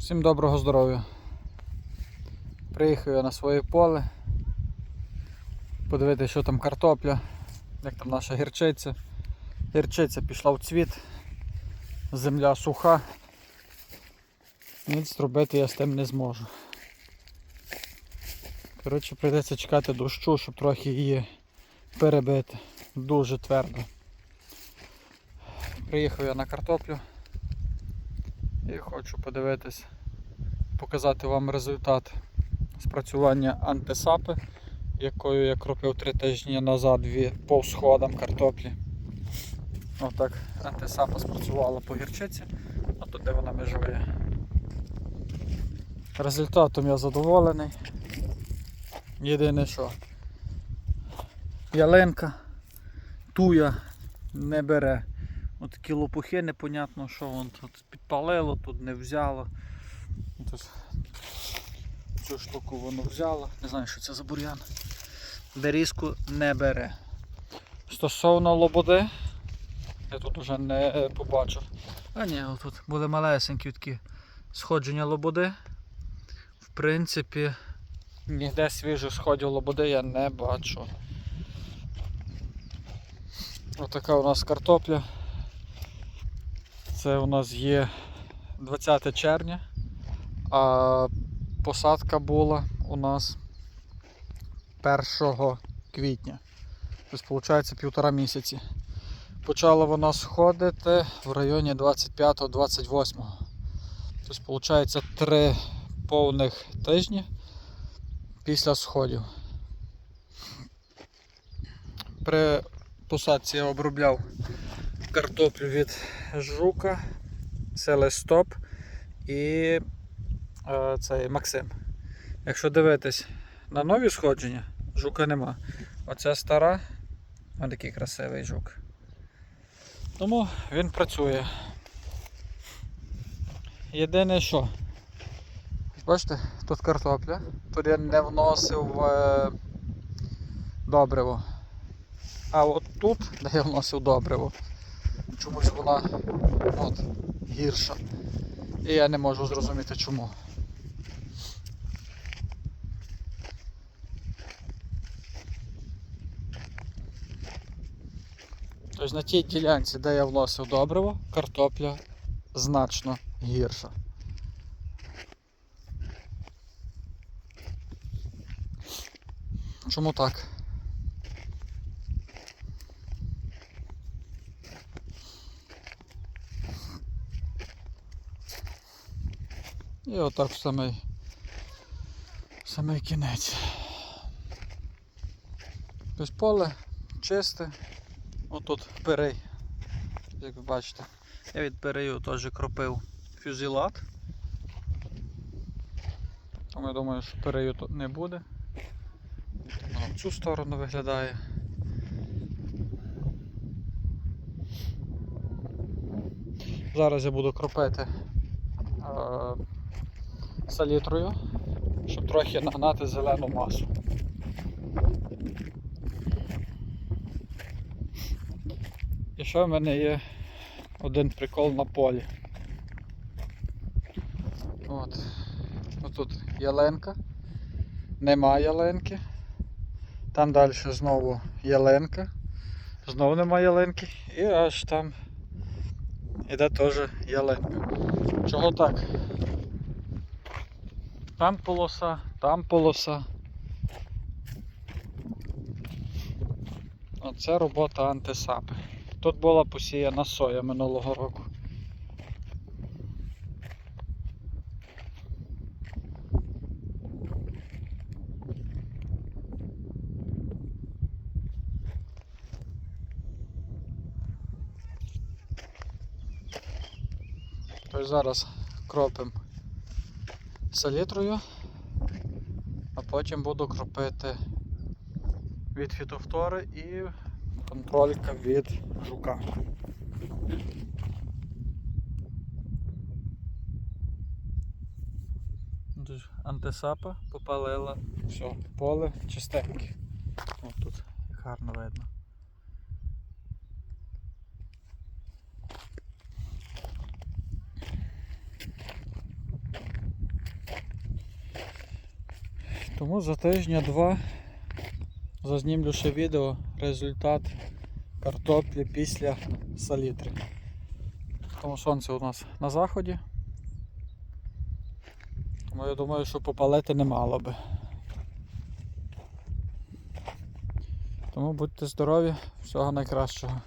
Всім доброго здоров'я. Приїхав я на своє поле. Подивитися, що там картопля, як там наша гірчиця. Гірчиця пішла в цвіт, земля суха. Ніц зробити я з тим не зможу. Коротше, прийдеться чекати дощу, щоб трохи її перебити. Дуже твердо. Приїхав я на картоплю. І хочу подивитись, показати вам результат спрацювання антисапи, якою я кропив три тижні назад по сходам картоплі. Отак антисапа спрацювала по гірчиці, а тут де вона межує. Результатом я задоволений. Єдине що ялинка, туя не бере. От такі лопухи непонятно, що вон тут підпалило, тут не взяло. Цю штуку воно взяло. Не знаю, що це за бур'ян. Берізку не бере. Стосовно лободи, я тут вже не побачив. А ні, тут були малесенькі такі сходження лободи. В принципі, ніде свіжих сходів лободи я не бачу. Отака у нас картопля. Це у нас є 20 червня, а посадка була у нас 1 квітня. Тобто, виходить, півтора місяці. Почала вона сходити в районі 25-28. Тобто, виходить, 3 повних тижні після сходів. При посадці я обробляв картоплю від жука, селестоп і е, цей Максим. Якщо дивитись на нові сходження, жука нема. Оця стара, ось такий красивий жук. Тому він працює. Єдине що, бачите, тут картопля, тут я не вносив е, добриво. А от тут, де я вносив добриво, чомусь вона от, гірша. І я не можу зрозуміти чому. Тобто на тій ділянці, де я вносив добриво, картопля значно гірша. Чому так? І отак в самий, самий кінець. Тобто поле чисте. Отут перей, як ви бачите. Я від перею теж кропив фюзілат. Тому я думаю, що перею тут не буде. Воно в цю сторону виглядає. Зараз я буду кропити е, салітрою, щоб трохи нагнати зелену масу. І ще в мене є один прикол на полі. От. Отут яленка. Нема яленки. Там далі знову яленка. Знову нема яленки. І аж там іде теж яленка. Чого так? Там полоса, там полоса. Оце робота антисапи. Тут була посіяна соя минулого року. Тож зараз кропимо селітрою, а потім буду кропити від фітофтори і контролька від жука. Антисапа попалила все, поле чистеньке. Ось тут гарно видно. Тому за тижня-два зазнімлю ще відео результат картоплі після салітри. Тому сонце у нас на заході. Тому я думаю, що попалити не мало би. Тому будьте здорові, всього найкращого.